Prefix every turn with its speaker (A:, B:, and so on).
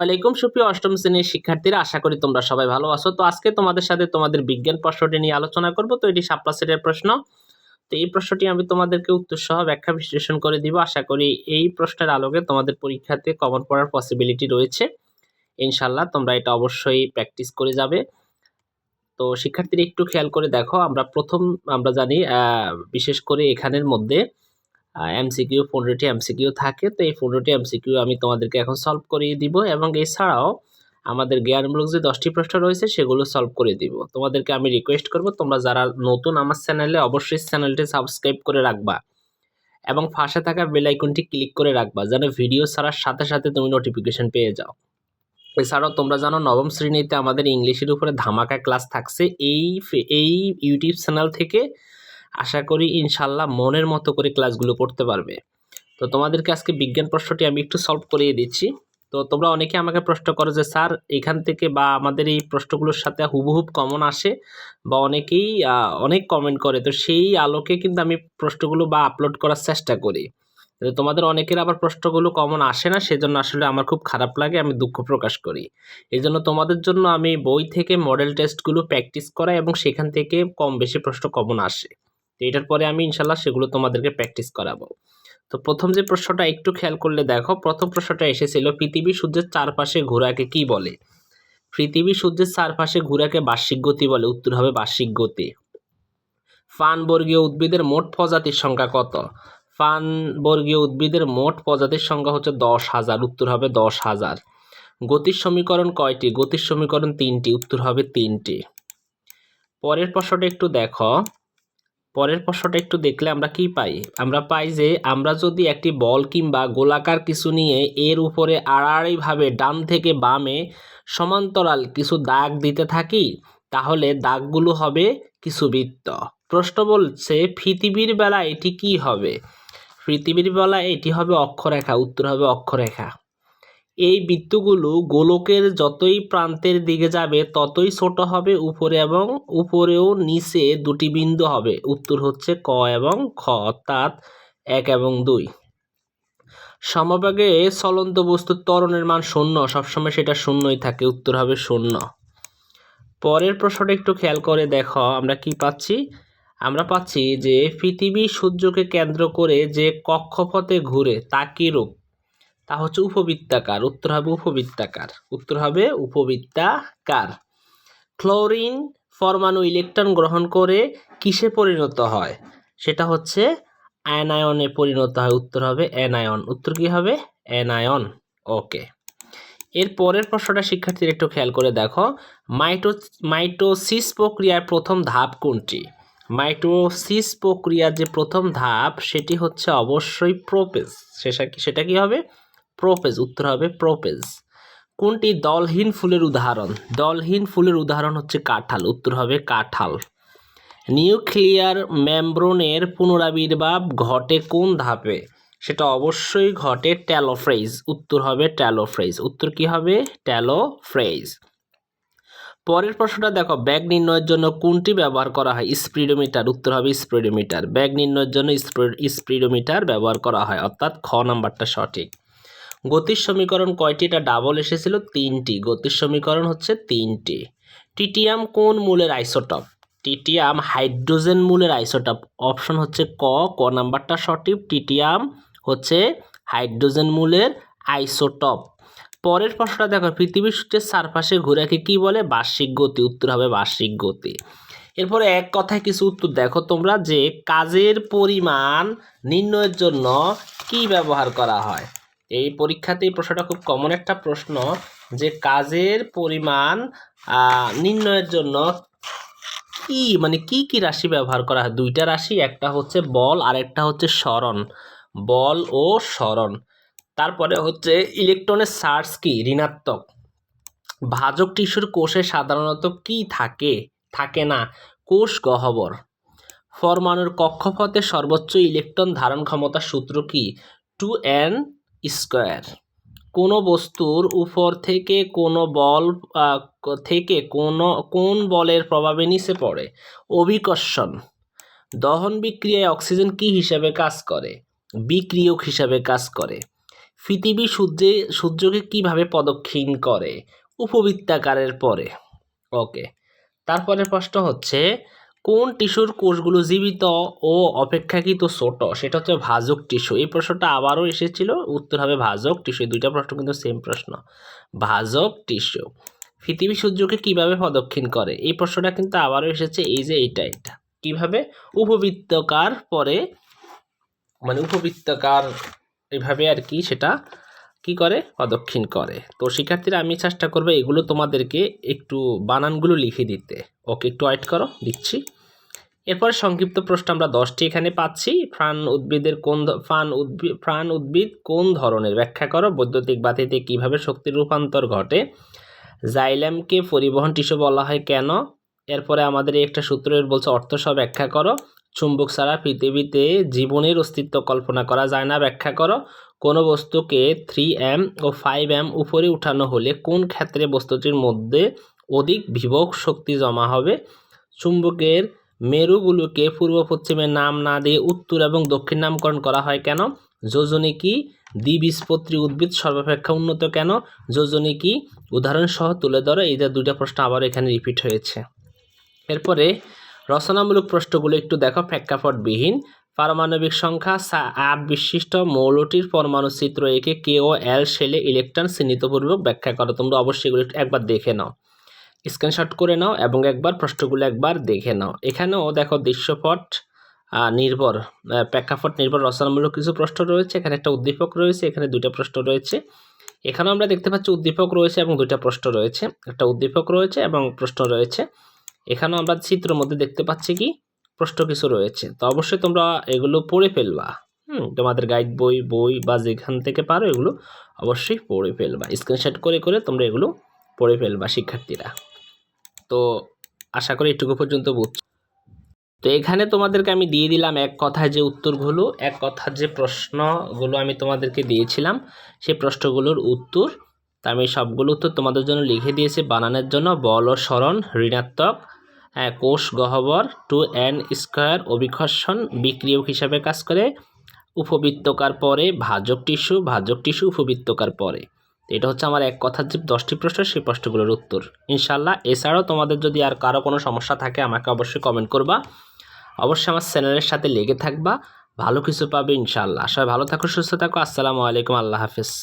A: ওয়ালাইকুম সুপ্রিয় অষ্টম শ্রেণির শিক্ষার্থীরা, আশা করি তোমরা সবাই ভালো আছো। তো আজকে তোমাদের সাথে তোমাদের বিজ্ঞান প্রশ্নটি নিয়ে আলোচনা করব। তো এটি সাপলা সেটের প্রশ্ন। তো এই প্রশ্নটি আমি তোমাদেরকে উত্তর সহ ব্যাখ্যা বিশ্লেষণ করে দিব। আশা করি এই প্রশ্নের আলোকে তোমাদের পরীক্ষাতে কমন পড়ার পসিবিলিটি রয়েছে। ইনশাল্লাহ তোমরা এটা অবশ্যই প্র্যাকটিস করে যাবে। তো শিক্ষার্থীরা একটু খেয়াল করে দেখো, আমরা প্রথম আমরা জানি বিশেষ করে এখানের মধ্যে এমসিকিউ পনেরোটি এমসিকিউ থাকে, তো এই পনেরোটি এমসিকিউ আমি তোমাদেরকে এখন সলভ করিয়ে দিব এবং এছাড়াও আমাদের জ্ঞানমূলক যে দশটি প্রশ্ন রয়েছে সেগুলো সলভ করে দিব। তোমাদেরকে আমি রিকোয়েস্ট করব, তোমরা যারা নতুন আমার চ্যানেলে অবশ্যই চ্যানেলটি সাবস্ক্রাইব করে রাখবা এবং পাশে থাকা বেল আইকনটি ক্লিক করে রাখবা, যেন ভিডিও ছাড়ার সাথে সাথে তুমি নোটিফিকেশন পেয়ে যাও। এছাড়াও তোমরা জানো নবম শ্রেণীতে আমাদের ইংলিশের উপরে ধামাকা ক্লাস থাকছে, এই এই ইউটিউব চ্যানেল থেকে আশা করি ইনশাল্লাহ মনের মতো করে ক্লাসগুলো করতে পারবে। তো তোমাদেরকে আজকে বিজ্ঞান প্রশ্নটি আমি একটু সলভ করিয়ে দিচ্ছি। তো তোমরা অনেকে আমাকে প্রশ্ন করো যে, স্যার, এখান থেকে বা আমাদের এই প্রশ্নগুলোর সাথে হুবহুব কমন আসে? বা অনেকেই অনেক কমেন্ট করে। তো সেই আলোকে কিন্তু আমি প্রশ্নগুলো বা আপলোড করার চেষ্টা করি। তোমাদের অনেকের আবার প্রশ্নগুলো কমন আসে না, সেজন্য আসলে আমার খুব খারাপ লাগে, আমি দুঃখ প্রকাশ করি। এই জন্য তোমাদের জন্য আমি বই থেকে মডেল টেস্টগুলো প্র্যাকটিস করাই এবং সেখান থেকে কম বেশি প্রশ্ন কমন আসে। তো এটার পরে আমি ইনশাল্লাহ সেগুলো তোমাদেরকে প্র্যাকটিস করাবো। তো প্রথম যে প্রশ্নটা একটু খেয়াল করলে দেখো, প্রথম প্রশ্নটা এসেছিল, পৃথিবী সূর্যের চারপাশে ঘোরাকে কি বলে? পৃথিবী সূর্যের চারপাশে ঘোরাকে বার্ষিক গতি বলে, উত্তর হবে বার্ষিক গতি। ফান বর্গীয় উদ্ভিদের মোট প্রজাতির সংখ্যা কত? ফান বর্গীয় উদ্ভিদের মোট প্রজাতির সংখ্যা হচ্ছে দশ হাজার, উত্তর হবে দশ হাজার। গতির সমীকরণ কয়টি? গতির সমীকরণ তিনটি, উত্তর হবে তিনটি। পরের প্রশ্নটা একটু দেখো। পরের প্রশ্নটা একটু দেখলে আমরা কি পাই? আমরা পাই যে, আমরা যদি একটি বল কিংবা গোলাকার কিছু নিয়ে এর উপরে আড়াআড়িভাবে ডান থেকে বামে সমান্তরাল কিছু দাগ দিতে থাকি, তাহলে দাগগুলো হবে কিছু বৃত্ত প্রশ্ন বলছে, পৃথিবীর বেলা এটি কি হবে? পৃথিবীর বেলা এটি হবে অক্ষরেখা, উত্তর হবে অক্ষরেখা। এই বৃত্তগুলো গোলকের যতই প্রান্তের দিকে যাবে, ততই ছোট হবে উপরে এবং উপরেও নিচে দুটি বিন্দু হবে। উত্তর হচ্ছে ক এবং খ, অর্থাৎ এক এবং দুই। সমভাগে চলন্ত বস্তুর ত্বরণের মান শূন্য, সবসময় সেটা শূন্যই থাকে, উত্তর হবে শূন্য। পরের প্রশ্নটা একটু খেয়াল করে দেখো, আমরা কি পাচ্ছি? আমরা পাচ্ছি যে পৃথিবী সূর্যকে কেন্দ্র করে যে কক্ষপথে ঘুরে তা কি রূপ তা হচ্ছে উপবৃত্তাকার, উত্তর হবে উপবৃত্তাকার। উত্তর হবে উপবৃত্তাকার। ক্লোরিন পরমাণু ইলেকট্রন গ্রহণ করে কিসে পরিণত হয়? সেটা হচ্ছে অ্যানায়নে পরিণত হয়। উত্তর হবে অ্যানায়ন। উত্তর কি হবে? অ্যানায়ন। ওকে। এর পরের প্রশ্নটা শিক্ষার্থীরা একটু খেয়াল করে দেখো। মাইটো, মাইটোসিস প্রক্রিয়ার প্রথম ধাপ কোনটি? মাইটোসিস প্রক্রিয়ার যে প্রথম ধাপ, সেটি হচ্ছে অবশ্যই প্রোপেজ। সেটা কি সেটা কি হবে? প্রোপেজ, উত্তর হবে প্রোপেজ। কোনটি দলহীন ফুলের উদাহরণ? দলহীন ফুলের উদাহরণ হচ্ছে কাঁঠাল, উত্তর হবে কাঁঠাল। নিউক্লিয়ার মেমব্রনের পুনরাবির্ভাব ঘটে কোন ধাপে? সেটা অবশ্যই ঘটে ট্যালোফ্রেজ, উত্তর হবে ট্যালোফ্রেজ। উত্তর কি হবে? ট্যালোফ্রেজ। পরের প্রশ্নটা দেখো, ব্যাগ নির্ণয়ের জন্য কোনটি ব্যবহার করা হয়? স্পিডোমিটার, উত্তর হবে স্পিডোমিটার। ব্যাগ নির্ণয়ের জন্য স্পিডোমিটার ব্যবহার করা হয়। অর্থাৎ খ নাম্বারটা সঠিক। গতির সমীকরণ কয়টি এটা ডাবল এসেছিল তিনটি। গতির সমীকরণ হচ্ছে তিনটি। টিটিয়াম কোন মূলের আইসোটপ? টিটিয়াম হাইড্রোজেন মূলের আইসোটপ। অপশন হচ্ছে ক ক নাম্বারটা সঠিক। টিটিয়াম হচ্ছে হাইড্রোজেন মূলের আইসোটপ। পরের প্রশ্নটা দেখো, পৃথিবীর সূর্যের চারপাশে ঘোরাকে কি বলে? বার্ষিক গতি। উত্তর হবে বার্ষিক গতি। এরপরে এক কথায় কিছু উত্তর দেখো তোমরা যে কাজের পরিমাণ নির্ণয়ের জন্য কি ব্যবহার করা হয়। এই পরীক্ষাতে এই প্রশ্নটা খুব কমন একটা প্রশ্ন যে কাজের পরিমাণ নির্ণয়ের জন্য কি মানে কি কি রাশি ব্যবহার করা হয়? দুইটা রাশি, একটা হচ্ছে বল আর একটা হচ্ছে স্মরণ। বল ও স্মরণ। তারপরে হচ্ছে ইলেকট্রনের চার্জ কি? ঋণাত্মক। ভাজক টিস্যুর কোষে সাধারণত কি থাকে? থাকে না। কোষ গহ্বর। পরমাণুর কক্ষপথে সর্বোচ্চ ইলেকট্রন ধারণ ক্ষমতা সূত্র কি? Two n square. কোনো বস্তুর উপর থেকে কোনো বল থেকে কোনো, কোন বলের প্রভাবে নিচে পড়ে? অভিকর্ষণ। দহন বিক্রিয়ায় অক্সিজেন কি হিসাবে কাজ করে? বিক্রিয়ক হিসাবে কাজ করে। পৃথিবী সূর্যে, সূর্যকে কীভাবে প্রদক্ষিণ করে? উপবৃত্তাকারের পরে। ওকে। তারপরে প্রশ্ন হচ্ছে কোন টিস্যুর কোষগুলো জীবিত ও অপেক্ষাকৃত ছোট? সেটা হচ্ছে ভাজক টিস্যু। এই প্রশ্নটা আবারও এসেছিল। উত্তর হবে ভাজক টিস্যু। দুইটা প্রশ্ন কিন্তু সেম প্রশ্ন। ভাজক টিস্যু। পৃথিবী সূর্যকে কীভাবে প্রদক্ষিণ করে? এই প্রশ্নটা কিন্তু আবারও এসেছে। এই যে এইটা এটা কীভাবে? উপবৃত্তকার পরে মানে উপবৃত্তকার এভাবে আর কি সেটা কি করে? প্রদক্ষিণ করে। তো শিক্ষার্থীরা, আমি চেষ্টা করব এগুলো তোমাদেরকে একটু বানানগুলো লিখে দিতে। ওকে, একটু ওয়েট করো, দিচ্ছি। এরপর সংক্ষিপ্ত প্রশ্ন, আমরা দশটি এখানে পাচ্ছি। প্রাণ উদ্ভিদের কোন প্রাণ উদ্ভিদ প্রাণ উদ্ভিদ কোন ধরনের? ব্যাখ্যা করো, বৈদ্যুতিক বাতিতে কীভাবে শক্তির রূপান্তর ঘটে? জাইলামকে পরিবহন টিস্যু বলা হয় কেন? এরপরে আমাদের একটা সূত্রের বলছে অর্থ সহ ব্যাখ্যা করো। চুম্বক ছাড়া পৃথিবীতে জীবনের অস্তিত্ব কল্পনা করা যায় না। ব্যাখ্যা করো, কোনো বস্তুকে থ্রি এম ও ফাইভ এম উপরে উঠানো হলে কোন ক্ষেত্রে বস্তুটির মধ্যে অধিক বিভব শক্তি জমা হবে? চুম্বকের মেরুগুলোকে পূর্ব পশ্চিমের নাম না দিয়ে উত্তর এবং দক্ষিণ নামকরণ করা হয় কেন? যোজনী কি দ্বিবীজপত্রী উদ্ভিদ সর্বাপেক্ষা উন্নত কেন? যোজনী কি? উদাহরণসহ তুলে ধরো, এই যে দুইটা প্রশ্ন আবার এখানে রিপিট হয়েছে। এরপরে রচনামূলক প্রশ্নগুলো একটু দেখো, প্রেক্ষাপটবিহীন। পারমাণবিক সংখ্যা আট বিশিষ্ট মৌলটির পরমাণু চিত্র একে কে ও এল সেলে ইলেকট্রন চিহ্নিতপূর্বক ব্যাখ্যা করো, তোমরা অবশ্যই এগুলো একবার দেখে নাও। স্ক্রিনশট করে নাও এবং একবার প্রশ্নগুলো একবার দেখে নাও। এখানেও দেখো দৃশ্যপট নির্ভর প্রেক্ষাপট নির্ভর রচনামূলক কিছু প্রশ্ন রয়েছে, এখানে একটা উদ্দীপক রয়েছে, এখানে দুইটা প্রশ্ন রয়েছে। এখানেও আমরা দেখতে পাচ্ছি উদ্দীপক রয়েছে এবং দুইটা প্রশ্ন রয়েছে। একটা উদ্দীপক রয়েছে এবং প্রশ্ন রয়েছে। এখানেও আমরা চিত্রের মধ্যে দেখতে পাচ্ছি কি? প্রশ্ন কিছু রয়েছে। তো অবশ্যই তোমরা এগুলো পড়ে ফেলবা। হুম, তোমাদের গাইড বই বই বা যেখান থেকে পারো এগুলো অবশ্যই পড়ে ফেলবা। স্ক্রিনশট করে করে তোমরা এগুলো পড়ে ফেলবা, শিক্ষার্থীরা। তো আশা করি এটুকু পর্যন্ত বুঝছ। তো এখানে তোমাদেরকে আমি দিয়ে দিলাম এক কথায় যে উত্তরগুলো, এক কথার যে প্রশ্নগুলো আমি তোমাদেরকে দিয়েছিলাম সেই প্রশ্নগুলোর উত্তর। তা আমি সবগুলো উত্তর তোমাদের জন্য লিখে দিয়েছি। বানানোর জন্য বল ও স্মরণ ঋণাত্মক। কোষ গহ্বর টু এন স্কোয়ার অভিকর্ষণ বিক্রিয়ক হিসাবে কাজ করে, উপবৃত্তকার পরে ভাজক টিস্যু ভাজক টিস্যু উপবৃত্তকার পরে। এটা হচ্ছে আমার এক কথার যে দশটি প্রশ্ন, সেই প্রশ্নগুলোর উত্তর। ইনশাল্লাহ এছাড়াও তোমাদের যদি আর কারও কোনো সমস্যা থাকে, আমাকে অবশ্যই কমেন্ট করবা। অবশ্যই আমার চ্যানেলের সাথে লেগে থাকবা। ভালো কিছু পাবে ইনশাল্লাহ সবাই ভালো থাকো, সুস্থ থাকো। আসসালামু আলাইকুম। আল্লাহ হাফিজ।